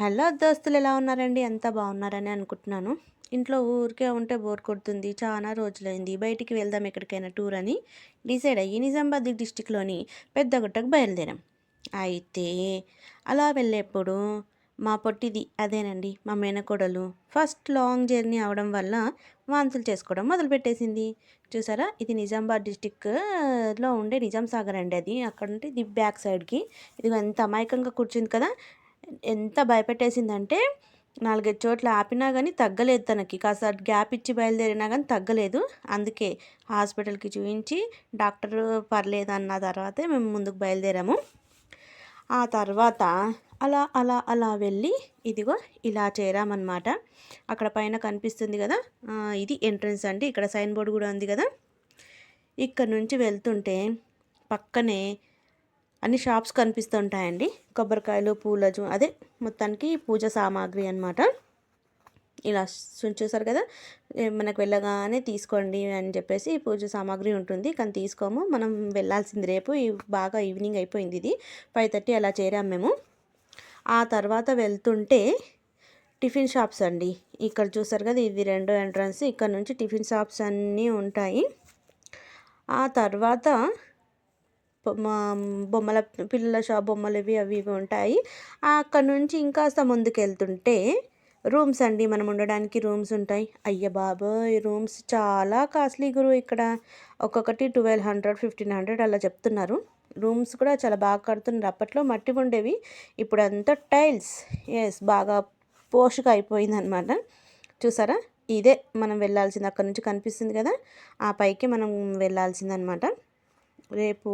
Hello దోస్తులు ఎలా ఉన్నారండి? ఎంత బాగున్నారని అనుకుంటున్నాను. ఇంట్లో ఊరికే ఉంటే బోర్ కొడుతుంది. చాలా రోజులైంది. బయటికి వెళ్దాం ఎక్కడికైనా టూర్ అని డిసైడ్ అయ్యి నిజామాబాద్ డిస్టిక్లోని పెద్దగుట్టకు బయలుదేరాం. అయితే అలా వెళ్ళేప్పుడు మా పొట్టిది అదేనండి మా మేనకోడలు ఫస్ట్ లాంగ్ జర్నీ అవడం వల్ల వాంతులు చేసుకోవడం మొదలుపెట్టేసింది. చూసారా? ఇది నిజామాబాద్ డిస్టిక్లో ఉండే నిజాం సాగర్ అండి అది. అక్కడ ఉంటే ఇది బ్యాక్ సైడ్కి. ఇది ఎంత అమాయకంగా కూర్చుంది కదా? ఎంత భయపెట్టేసిందంటే నాలుగైదు చోట్ల ఆపినా కానీ తగ్గలేదు తనకి. కాస్త గ్యాప్ ఇచ్చి బయలుదేరినా కానీ తగ్గలేదు. అందుకే హాస్పిటల్కి చూపించి డాక్టర్ పర్లేదు అన్న తర్వాతే మేము ముందుకు బయలుదేరాము. ఆ తర్వాత అలా అలా అలా వెళ్ళి ఇదిగో ఇలా చేరామన్నమాట. అక్కడ పైన కనిపిస్తుంది కదా ఇది ఎంట్రన్స్ అండి. ఇక్కడ సైన్ బోర్డు కూడా ఉంది కదా. ఇక్కడ నుంచి వెళ్తుంటే పక్కనే అన్ని షాప్స్ కనిపిస్తుంటాయండి. కొబ్బరికాయలు పూల అదే మొత్తానికి పూజ సామాగ్రి అనమాట ఇలా చూసారు కదా మనకు వెళ్ళగానే తీసుకోండి అని చెప్పేసి పూజ సామాగ్రి ఉంటుంది. కానీ తీసుకోము మనం వెళ్ళాల్సింది రేపు బాగా ఈవినింగ్ అయిపోయింది ఇది. ఫైవ్ థర్టీ అలా చేరాం మేము. ఆ తర్వాత వెళ్తుంటే టిఫిన్ షాప్స్ అండి. ఇక్కడ చూసారు కదా ఇది రెండో ఎంట్రన్స్. ఇక్కడ నుంచి టిఫిన్ షాప్స్ అన్నీ ఉంటాయి. ఆ తర్వాత బొమ్మల పిల్లల షాప్ బొమ్మలు ఇవి అవి ఇవి ఉంటాయి. అక్కడ నుంచి ఇంకాస్త ముందుకెళ్తుంటే రూమ్స్ అండి. మనం ఉండడానికి రూమ్స్ ఉంటాయి. అయ్య బాబోయ్! రూమ్స్ చాలా కాస్ట్లీ గురు ఇక్కడ. ఒక్కొక్కటి ట్వెల్వ్ హండ్రెడ్ ఫిఫ్టీన్ హండ్రెడ్ అలా చెప్తున్నారు. రూమ్స్ కూడా చాలా బాగా కడుతున్నారు. అప్పట్లో మట్టి ఉండేవి. ఇప్పుడు అంతా టైల్స్. ఎస్ బాగా పోషక అయిపోయింది అనమాట చూసారా? ఇదే మనం వెళ్ళాల్సింది. అక్కడ నుంచి కనిపిస్తుంది కదా? ఆ పైకి మనం వెళ్ళాల్సింది అనమాట రేపు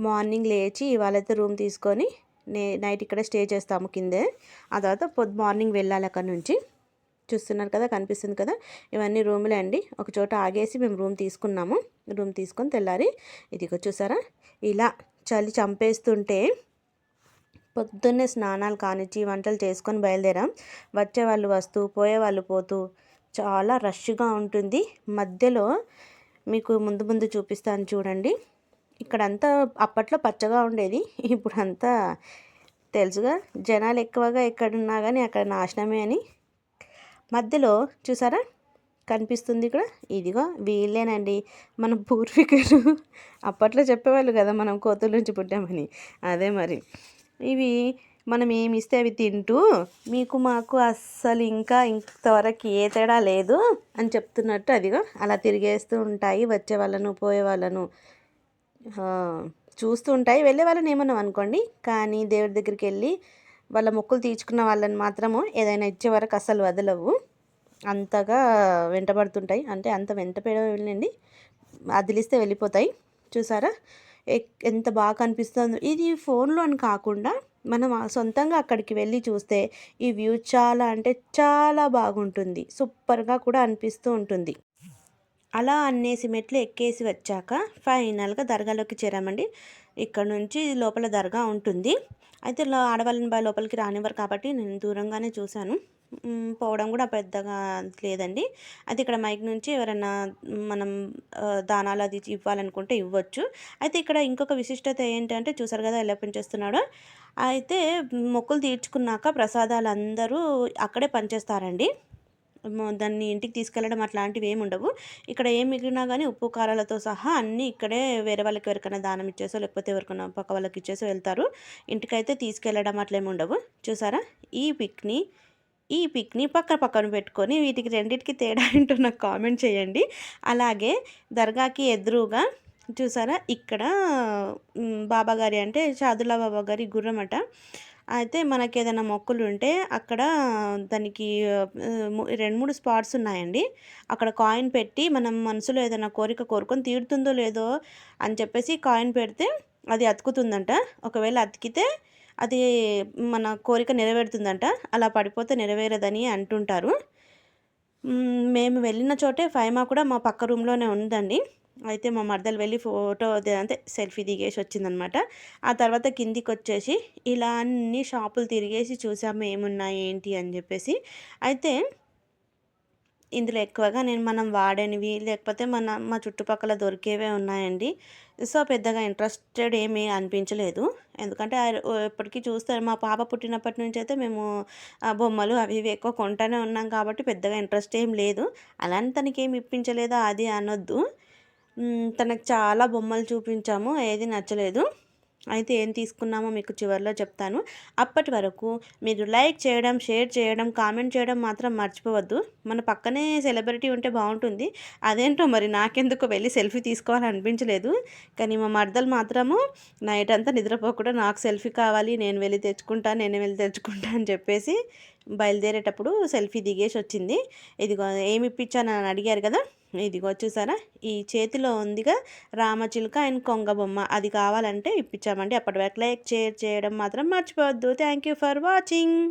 మార్నింగ్ లేచి ఇవాళైతే రూమ్ తీసుకొని నే నైట్ ఇక్కడ స్టే చేస్తాము కిందే. ఆ తర్వాత పొద్దు మార్నింగ్ వెళ్ళాలి అక్కడ నుంచి. చూస్తున్నారు కదా కనిపిస్తుంది కదా? ఇవన్నీ రూములే అండి. ఒక చోట ఆగేసి మేము రూమ్ తీసుకున్నాము. రూమ్ తీసుకొని తెల్లారి ఇదిగో చూసారా? ఇలా చలి చంపేస్తుంటే పొద్దున్నే స్నానాలు కానిచ్చి వంటలు చేసుకొని బయలుదేరాం. వచ్చే వాళ్ళు వస్తూ పోయే వాళ్ళు పోతూ చాలా రష్గా ఉంటుంది. మధ్యలో మీకు ముందు ముందు చూపిస్తాను చూడండి. ఇక్కడంతా అప్పట్లో పచ్చగా ఉండేది. ఇప్పుడు అంతా తెలుసుగా. జనాలు ఎక్కువగా ఎక్కడున్నా కానీ అక్కడ నాశనమే అని. మధ్యలో చూసారా? కనిపిస్తుంది ఇక్కడ. ఇదిగో వీళ్ళేనండి. మన పూర్వీకులు. అప్పట్లో చెప్పేవాళ్ళు కదా మనం కోతుల నుంచి పుట్టామని. అదే మరి. ఇవి మనం ఏమి ఇస్తే అవి తింటూ మీకు మాకు అస్సలు ఇంకా ఇంతవరకు ఏ తేడా లేదు అని చెప్తున్నట్టు అదిగో అలా తిరిగేస్తూ ఉంటాయి. వచ్చే వాళ్ళను పోయే వాళ్ళను. చూస్తూ ఉంటాయి. వెళ్ళే వాళ్ళని ఏమన్నాం అనుకోండి. కానీ దేవుడి దగ్గరికి వెళ్ళి వాళ్ళ మొక్కులు తీర్చుకున్న వాళ్ళని మాత్రము ఏదైనా ఇచ్చే వరకు అసలు వదలవు. అంతగా వెంటబడుతుంటాయి. అంటే అంత వెంట వెళ్ళండి. అదిలిస్తే వెళ్ళిపోతాయి. చూసారా? ఎంత బాగా కనిపిస్తుందో. ఇది ఫోన్లో అని కాకుండా మనం సొంతంగా అక్కడికి వెళ్ళి చూస్తే ఈ వ్యూ చాలా అంటే చాలా బాగుంటుంది. సూపర్గా కూడా అనిపిస్తూ ఉంటుంది. అలా అన్నేసి మెట్లు ఎక్కేసి వచ్చాక ఫైనల్గా దర్గాలోకి చేరామండి. ఇక్కడ నుంచి లోపల దర్గా ఉంటుంది. అయితే ఆడవాళ్ళని లోపలికి రానివ్వరు కాబట్టి నేను దూరంగానే చూశాను. పోవడం కూడా పెద్దగా లేదండి. అయితే ఇక్కడ మైక్ నుంచి ఎవరైనా మనం దానాలు అది ఇవ్వాలనుకుంటే ఇవ్వచ్చు. అయితే ఇక్కడ ఇంకొక విశిష్టత ఏంటంటే చూసారు కదా ఎలా పెంచేస్తున్నాడో అయితే మొక్కులు తీర్చుకున్నాక ప్రసాదాలు అందరూ అక్కడే పనిచేస్తారండి. దాన్ని ఇంటికి తీసుకెళ్ళడం అట్లాంటివి ఏమి ఉండవు. ఇక్కడ ఏం మిగిలినా కానీ ఉప్పు కారాలతో సహా అన్నీ ఇక్కడే వేరే వాళ్ళకి ఎవరికైనా దానం ఇచ్చేసో లేకపోతే ఎవరికైనా పక్క వాళ్ళకి ఇచ్చేసో వెళ్తారు. ఇంటికైతే తీసుకెళ్ళడం అట్లేమి ఉండవు. చూసారా? ఈ పిక్ని ఈ పిక్ని పక్క పక్కన పెట్టుకొని వీటికి రెండింటికి తేడా ఏంటో నాకు కామెంట్ చేయండి. అలాగే దర్గాకి ఎదురుగా చూసారా? ఇక్కడ బాబాగారి అంటే షాదుల్లా బాబా గారి గుర్రమట. అయితే మనకి ఏదైనా మొక్కులు ఉంటే అక్కడ దానికి రెండు మూడు స్పాట్స్ ఉన్నాయండి. అక్కడ కాయిన్ పెట్టి మనం మనసులో ఏదైనా కోరిక కోరుకొని తీరుతుందో లేదో అని చెప్పేసి కాయిన్ పెడితే అది అతుకుతుందంట. ఒకవేళ అతికితే అది మన కోరిక నెరవేరుతుందంట. అలా పడిపోతే నెరవేరదని అంటుంటారు. మేము వెళ్ళిన చోటే ఫైమా కూడా మా పక్క రూమ్లోనే ఉందండి. అయితే మా మరదలు వెళ్ళి ఫోటో అంటే సెల్ఫీ దిగేసి వచ్చిందనమాట. ఆ తర్వాత కిందికి వచ్చేసి ఇలా అన్ని షాపులు తిరిగేసి చూసాము ఏమున్నాయి ఏంటి అని చెప్పేసి. అయితే ఇందులో ఎక్కువగా నేను మనం వాడనివి లేకపోతే మన మా చుట్టుపక్కల దొరికేవే ఉన్నాయండి. సో పెద్దగా ఇంట్రెస్టెడ్ ఏమీ అనిపించలేదు. ఎందుకంటే ఎప్పటికీ చూస్తారు. మా పాప పుట్టినప్పటి నుంచి అయితే మేము బొమ్మలు అవి ఇవి ఎక్కువ కొంటూనే ఉన్నాం కాబట్టి పెద్దగా ఇంట్రెస్ట్ ఏం లేదు. అలాంటి తనకి ఏమి ఇప్పించలేదా అది అనొద్దు. తనకు చాలా బొమ్మలు చూపించాము ఏది నచ్చలేదు. అయితే ఏం తీసుకున్నామో మీకు చివరిలో చెప్తాను. అప్పటి వరకు మీరు లైక్ చేయడం షేర్ చేయడం కామెంట్ చేయడం మాత్రం మర్చిపోవద్దు. మన పక్కనే సెలబ్రిటీ ఉంటే బాగుంటుంది. అదేంటో మరి నాకెందుకు వెళ్ళి సెల్ఫీ తీసుకోవాలని అనిపించలేదు కానీ మా మర్దలు మాత్రము నైట్ అంతా నిద్రపోకుండా నాకు సెల్ఫీ కావాలి నేను వెళ్ళి తెచ్చుకుంటా నేను వెళ్ళి తెచ్చుకుంటా అని చెప్పేసి బయలుదేరేటప్పుడు సెల్ఫీ దిగేసి వచ్చింది. ఇదిగో ఏమి ఇప్పించానని అడిగారు కదా? ఇదిగో చూసారా? ఈ చేతిలో ఉందిగా రామచిలుక అండ్ కొంగ బొమ్మ. అది కావాలంటే ఇప్పించామండి. అప్పటి వరకు లైక్ షేర్ చేయడం మాత్రం మర్చిపోవద్దు. Thank you for watching